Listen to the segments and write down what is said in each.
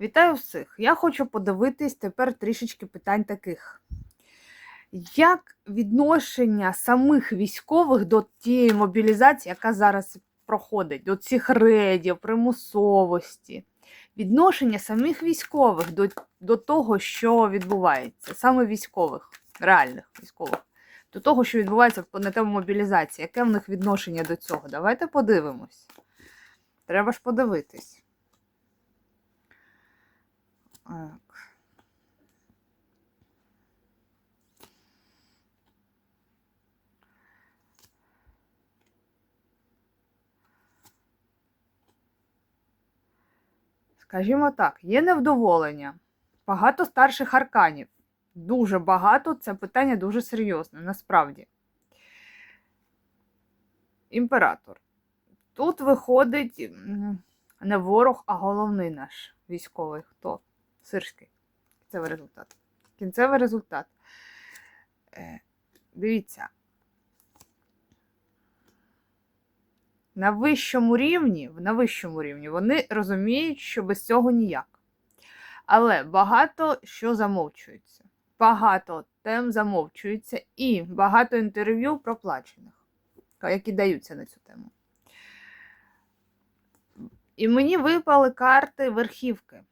Вітаю всіх! Я хочу подивитись тепер трішечки питань таких. Як відношення самих військових до тієї мобілізації, яка зараз проходить, до цих рейдів, примусовості? Відношення самих військових до, до того, що відбувається, саме військових, реальних військових, до того, що відбувається на тему мобілізації. Яке в них відношення до цього? Давайте подивимось. Треба ж подивитись. Так. Скажімо так, є невдоволення, багато старших арканів. Дуже багато, це питання дуже серйозне, насправді. Імператор. Тут виходить не ворог, а головний наш військовий. Хто? Сирський. Кінцевий результат. Кінцевий результат. Е, дивіться. На вищому рівні, на вищому рівні вони розуміють, що без цього ніяк. Але багато що замовчується. Багато тем замовчується і багато інтерв'ю проплачених, які даються на цю тему. І мені випали карти верхівки.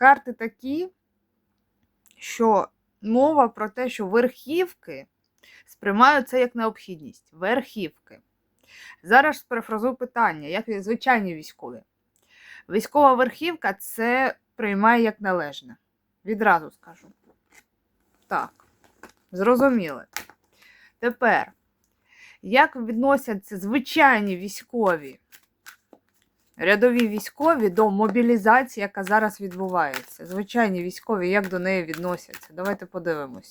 Карти такі, що мова про те, що верхівки сприймають це як необхідність. Верхівки. Зараз перефразую питання, як і звичайні військові. Військова верхівка це приймає як належне. Відразу скажу. Так, зрозуміли. Тепер, як відносяться звичайні військові, рядові військові до мобілізації, яка зараз відбувається? Звичайні військові, як до неї відносяться? Давайте подивимось.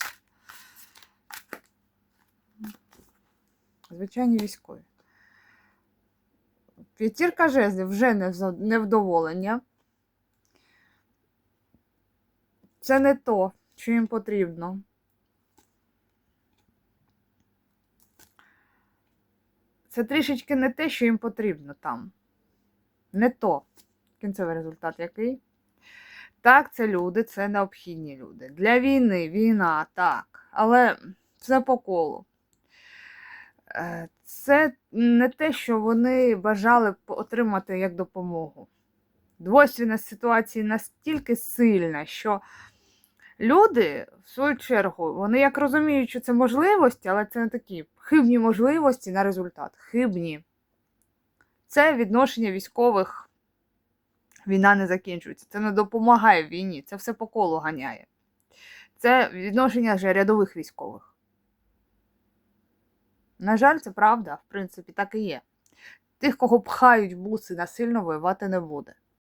Звичайні військові. П'ятірка жезлів вже невдоволення. Це не то, що їм потрібно. Це трішечки не те, що їм потрібно там. Не то. Кінцевий результат який? Так, це люди, це необхідні люди. Для війни, війна, так. Але це по колу. Е, Це не те, що вони бажали отримати як допомогу. Двойственність ситуації настільки сильна, що люди, в свою чергу, вони як розуміють, що це можливості, але це не такі хибні можливості на результат. Хибні. Це відношення військових. Війна не закінчується. Це не допомагає війні, це все по колу ганяє. Це відношення вже рядових військових. На жаль, це правда, в принципі, так і є. Тих, кого пхають буси насильно воювати не буде.